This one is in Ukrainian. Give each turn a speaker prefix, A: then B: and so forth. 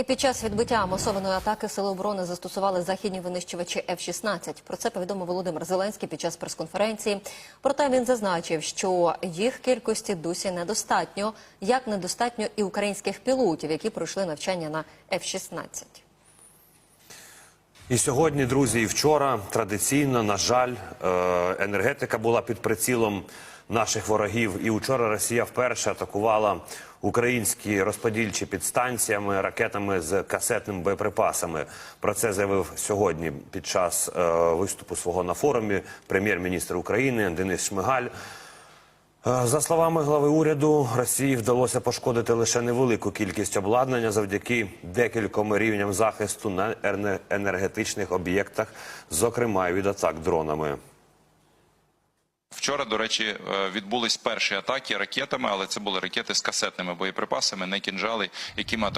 A: І під час відбиття масованої атаки сили оборони застосували західні винищувачі F-16. Про це повідомив Володимир Зеленський під час прес-конференції. Проте він зазначив, що їх кількості досі недостатньо, як недостатньо і українських пілотів, які пройшли навчання на F-16.
B: І сьогодні, друзі, і вчора традиційно, на жаль, е, енергетика була під прицілом наших ворогів. І вчора Росія вперше атакувала українські розподільчі підстанціями, ракетами з касетними боєприпасами. Про це заявив сьогодні під час е, виступу свого на форумі прем'єр-міністр України Денис Шмигаль. Е, За словами глави уряду, Росії вдалося пошкодити лише невелику кількість обладнання завдяки декільком рівням захисту на енергетичних об'єктах, зокрема від атак дронами.
C: Вчора, до речі, е, відбулись перші атаки ракетами, але це були ракети з касетними боєприпасами, не кінжали, якими